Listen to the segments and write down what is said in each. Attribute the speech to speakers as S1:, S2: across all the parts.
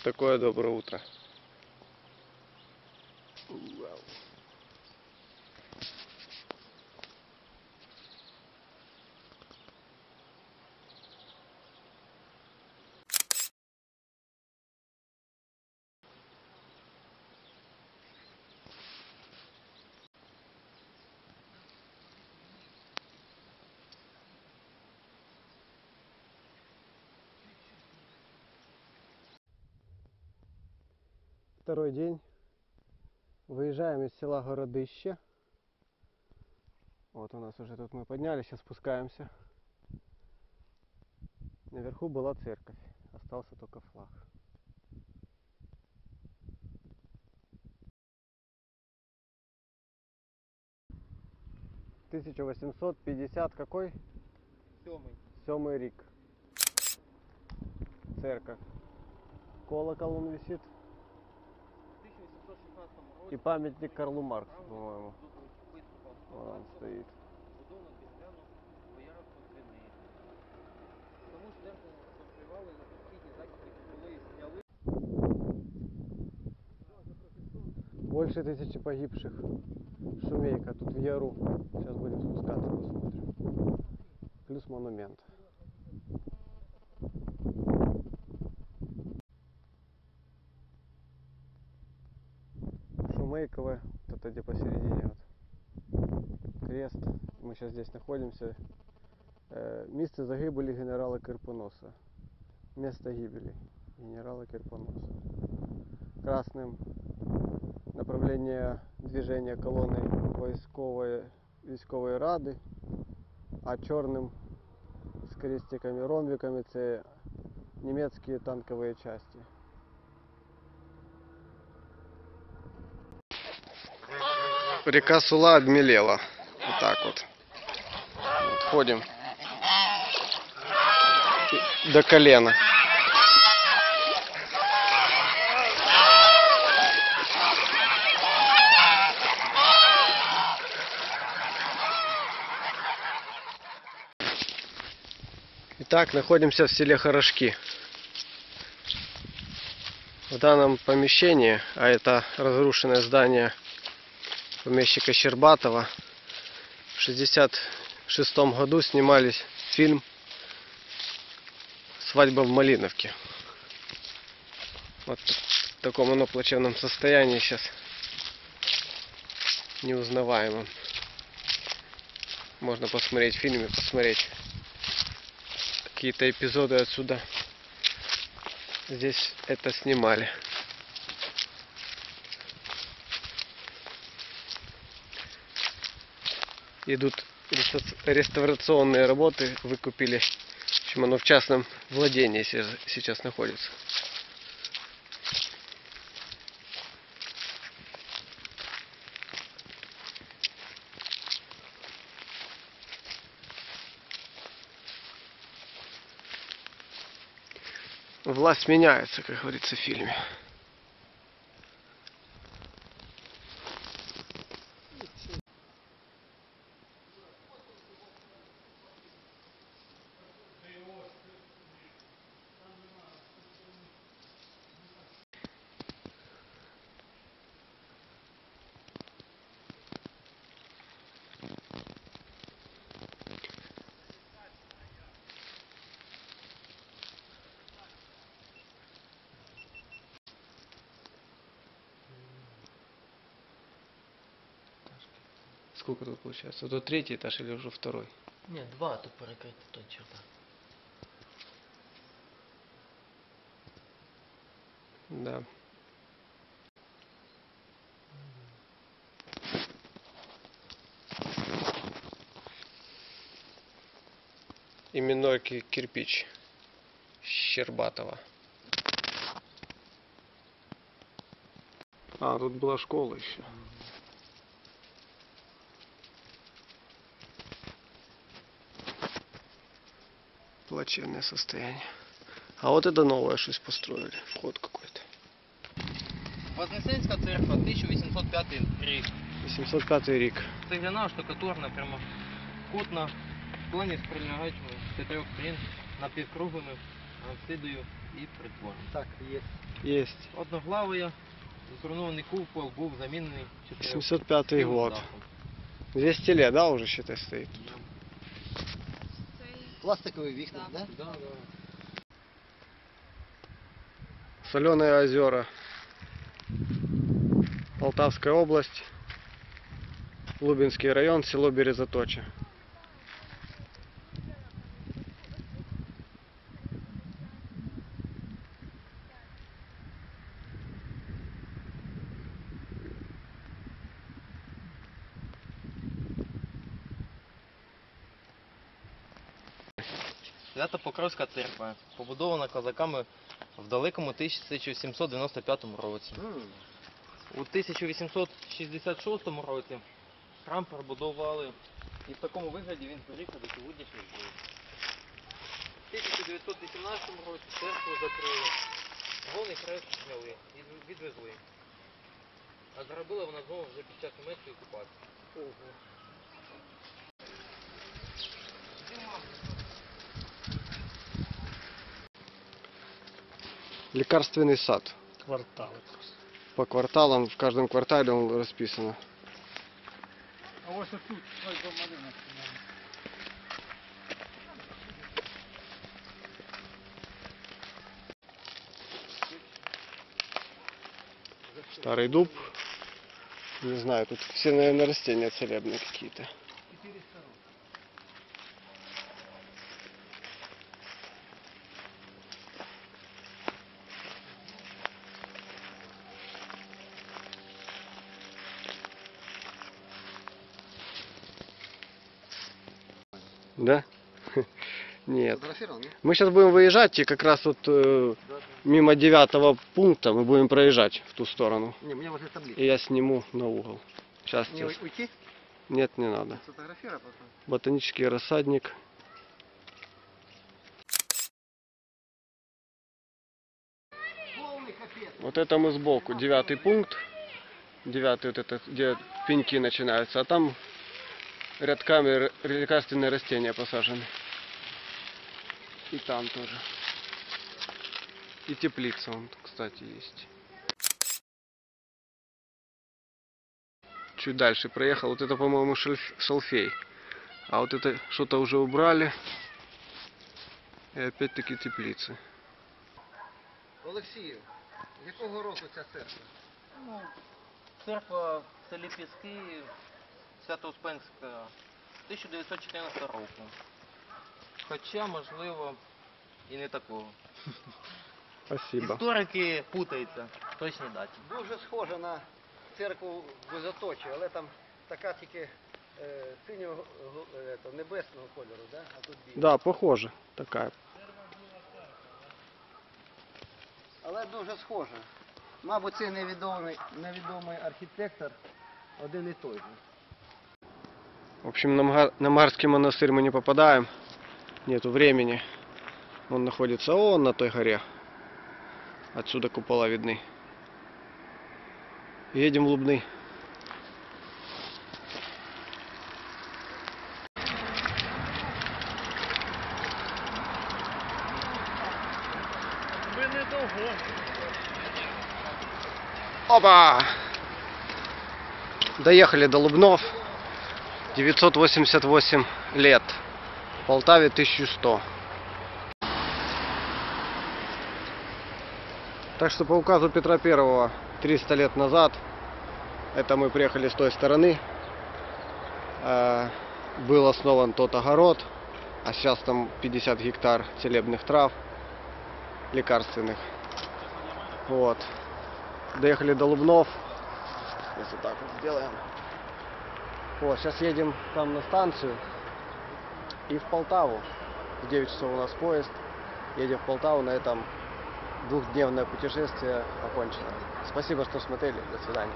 S1: такое доброе утро. Второй день. Выезжаем из села Городище. Вот у нас уже тут мы поднялись, сейчас спускаемся. Наверху была церковь, остался только флаг. Тысяча восемьсот пятьдесят какой?
S2: Сьомий.
S1: Семый рик. Церковь. Колокол он висит.
S2: В 1816 році
S1: И памятник Карлу Марксу,
S2: Правда?
S1: по-моему.
S2: виступав
S1: Вон он
S2: Францом,
S1: стоит.
S2: будовано дерев'яну боярську криницю. Тому ж церкву розкривали на необхідні західні коли зняли.
S1: Больше тысячи погибших. Шумейка тут в Яру. Сейчас будем спускаться, посмотрим. Плюс монумент. Шумейковая, вот это где посередине вот. Крест. Мы сейчас здесь находимся. Э, Место загибели генерала Кирпоноса. Место гибели генерала Кирпоноса. Красным направление движения колонны військової, військової ради, а чорним з крестиками, ромбиками це німецькі танкові части. Река Сула обмелела. Вот так вот. вот ходим. До колена. Итак, находимся в селе Хорошки. В данном помещении, а это разрушенное здание помещика Щербатова, в 66 году снимались фильм «Свадьба в Малиновке». Вот в таком оно плачевном состоянии сейчас, неузнаваемом. Можно посмотреть в фильме, посмотреть какие-то эпизоды отсюда. Здесь это снимали. Идут реста- реставрационные работы, выкупили. В общем, оно в частном владении се- сейчас находится. Власть меняется, как говорится в фильме. Сколько тут получается? Это третий этаж или уже второй?
S2: Ні, два тут перекрити той черта.
S1: Да. Именной ки- кирпич Щербатова. А, тут была школа еще. Плачевное состояние. А вот это новое что построили. Вход какой-то.
S2: Вознесенська церква, 1805 рік.
S1: 805 рік.
S2: Цегляна штукатурна, прямокутна, в плані з прилягаючими з чотирьох сторін напівкруглими апсидою і притвор.
S3: Так, є.
S1: Есть.
S2: Одноглавий зруйнований купол був замінений
S1: 75 год. 200 лет, да, уже считай, стоит тут.
S3: Пластикові вікна,
S4: Да.
S3: да?
S2: Да.
S1: Соленые озера. Полтавская область. Лубинский район, село Березоточе.
S2: Свято Покровська церква, побудована козаками в далекому 1795 році. У 1866 році храм перебудували і в такому вигляді він зберігся до сьогоднішніх днів. У 1918 році церкву закрили, головний хрест зняли і відвезли. А зробила вона знову вже під час німецької окупації.
S1: Лекарственный сад.
S3: Квартали просто.
S1: По кварталам, в каждом квартале он расписано.
S3: А ось тут.
S1: Старый дуб. Не знаю, тут все, наверное, растения целебные какие-то. Да? Нет.
S3: Фотографировал, ні?
S1: Мы сейчас будем выезжать, и как раз вот э, мимо девятого пункта мы будем проезжать в ту сторону.
S3: Ні, мені возле таблиці.
S1: И я сниму на угол. Сейчас.
S3: Не уйти?
S1: Нет, не надо.
S3: Сфотографировал потом.
S1: Ботанический рассадник.
S3: Полный капец.
S1: Вот это мы сбоку, девятый пункт. Девятый вот это, где пеньки начинаются. А там рядками р- лекарственные растения посажены. И там тоже. И теплица вон, кстати, есть. Чуть дальше проехал. Вот это, по-моему, шельф- шалфей. А вот это что-то уже убрали. И опять-таки теплицы.
S3: Олексію, якого року ця церква?
S2: Ну, церква в селі Піски Свято-Успенська 1914 року. Хоча, можливо, і не такого.
S1: Спасибо.
S2: Історики путаються в точній даті.
S3: Дуже схожа на церкву в Визоточі, але там така тільки е, синього е, то, небесного кольору, да? а тут білий.
S1: Да, похоже. Такая.
S3: Але дуже схожа. Мабуть, цей невідомий, невідомий архітектор один і той же.
S1: В общем, на, Марский монастырь мы не попадаем. Нету времени. Он находится он на той горе. Отсюда купола видны. Едем в Лубны. Опа! Доехали до Лубнов. 988 лет. В Полтаве 1100. Так что по указу Петра Первого 300 лет назад, это мы приехали с той стороны, э, был основан тот огород, а сейчас там 50 гектар целебных трав лекарственных. Вот. Доехали до Лубнов. Если так вот сделаем. Вот, сейчас едем там на станцию и в Полтаву. В 9 часов у нас поезд. Едем в Полтаву, на этом двухдневное путешествие окончено. Спасибо, что смотрели. До свидания.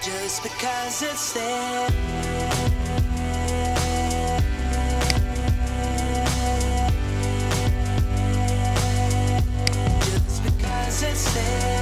S5: Just because it's there. it's there.